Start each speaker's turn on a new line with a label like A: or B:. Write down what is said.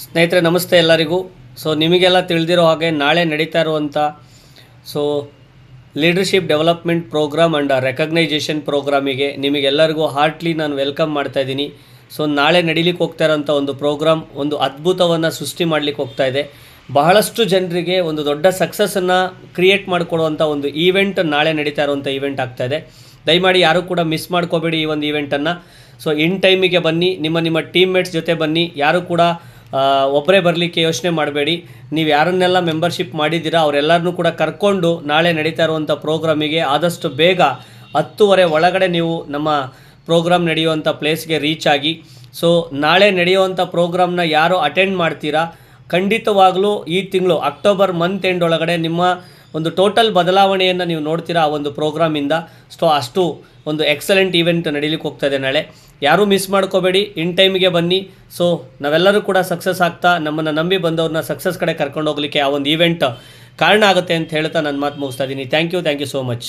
A: ಸ್ನೇಹಿತರೆ, ನಮಸ್ತೆ ಎಲ್ಲರಿಗೂ. ಸೊ ನಿಮಗೆಲ್ಲ ತಿಳಿದಿರೋ ಹಾಗೆ ನಾಳೆ ನಡೀತಾ ಇರುವಂಥ so leadership development program and recognition ಪ್ರೋಗ್ರಾಮಿಗೆ ನಿಮಗೆಲ್ಲರಿಗೂ ಹಾರ್ಟ್ಲಿ ನಾನು ವೆಲ್ಕಮ್ ಮಾಡ್ತಾ ಇದ್ದೀನಿ. ಸೊ ನಾಳೆ ನಡೀಲಿಕ್ಕೆ ಹೋಗ್ತಾ ಇರೋಂಥ ಒಂದು ಪ್ರೋಗ್ರಾಮ್ ಒಂದು ಅದ್ಭುತವನ್ನು ಸೃಷ್ಟಿ ಮಾಡಲಿಕ್ಕೆ ಹೋಗ್ತಾ ಇದೆ. ಬಹಳಷ್ಟು ಜನರಿಗೆ ಒಂದು ದೊಡ್ಡ ಸಕ್ಸಸ್ಸನ್ನು ಕ್ರಿಯೇಟ್ ಮಾಡಿಕೊಡುವಂಥ ಒಂದು ಈವೆಂಟ್ ನಾಳೆ ನಡೀತಾ ಇರುವಂಥ ಈವೆಂಟ್ ಆಗ್ತಾ ಇದೆ. ದಯಮಾಡಿ ಯಾರೂ ಕೂಡ ಮಿಸ್ ಮಾಡ್ಕೋಬೇಡಿ ಈ ಒಂದು ಈವೆಂಟನ್ನು ಸೊ ಇನ್ ಟೈಮಿಗೆ ಬನ್ನಿ, ನಿಮ್ಮ ನಿಮ್ಮ ಟೀಮ್ಮೇಟ್ಸ್ ಜೊತೆ ಬನ್ನಿ. ಯಾರು ಕೂಡ ಒಬ್ಬರೇ ಬರಲಿಕ್ಕೆ ಯೋಚನೆ ಮಾಡಬೇಡಿ. ನೀವು ಯಾರನ್ನೆಲ್ಲ ಮೆಂಬರ್ಶಿಪ್ ಮಾಡಿದ್ದೀರಾ ಅವರೆಲ್ಲರನ್ನೂ ಕೂಡ ಕರ್ಕೊಂಡು ನಾಳೆ ನಡೀತಾ ಇರುವಂಥ ಪ್ರೋಗ್ರಾಮಿಗೆ ಆದಷ್ಟು ಬೇಗ ಹತ್ತುವರೆ ಒಳಗಡೆ ನೀವು ನಮ್ಮ ಪ್ರೋಗ್ರಾಮ್ ನಡೆಯುವಂಥ ಪ್ಲೇಸ್ಗೆ ರೀಚ್ ಆಗಿ. ಸೊ ನಾಳೆ ನಡೆಯುವಂಥ ಪ್ರೋಗ್ರಾಮ್ನ ಯಾರು ಅಟೆಂಡ್ ಮಾಡ್ತೀರಾ, ಖಂಡಿತವಾಗಲೂ ಈ ತಿಂಗಳು ಅಕ್ಟೋಬರ್ ಮಂತ್ ಎಂಡ್ ಒಳಗಡೆ ನಿಮ್ಮ ಒಂದು ಟೋಟಲ್ ಬದಲಾವಣೆಯನ್ನು ನೀವು ನೋಡ್ತೀರಾ ಆ ಒಂದು ಪ್ರೋಗ್ರಾಮಿಂದ. ಸೊ ಅಷ್ಟು ಒಂದು ಎಕ್ಸಲೆಂಟ್ ಈವೆಂಟ್ ನಡೀಲಿಕ್ಕೆ ಹೋಗ್ತಾ ಇದೆ ನಾಳೆ. ಯಾರೂ ಮಿಸ್ ಮಾಡ್ಕೋಬೇಡಿ ಇನ್ ಟೈಮ್ಗೆ ಬನ್ನಿ. ಸೊ ನಾವೆಲ್ಲರೂ ಕೂಡ ಸಕ್ಸಸ್ ಆಗ್ತಾ, ನಮ್ಮನ್ನು ನಂಬಿ ಬಂದವ್ರನ್ನ ಸಕ್ಸಸ್ ಕಡೆ ಕರ್ಕೊಂಡು ಹೋಗ್ಲಿಕ್ಕೆ ಆ ಒಂದು ಈವೆಂಟ್ ಕಾರಣ ಆಗುತ್ತೆ ಅಂತ ಹೇಳ್ತಾ ನನ್ನ ಮಾತು ಮುಗಿಸ್ತಾ ಇದ್ದೀನಿ thank you thank you so much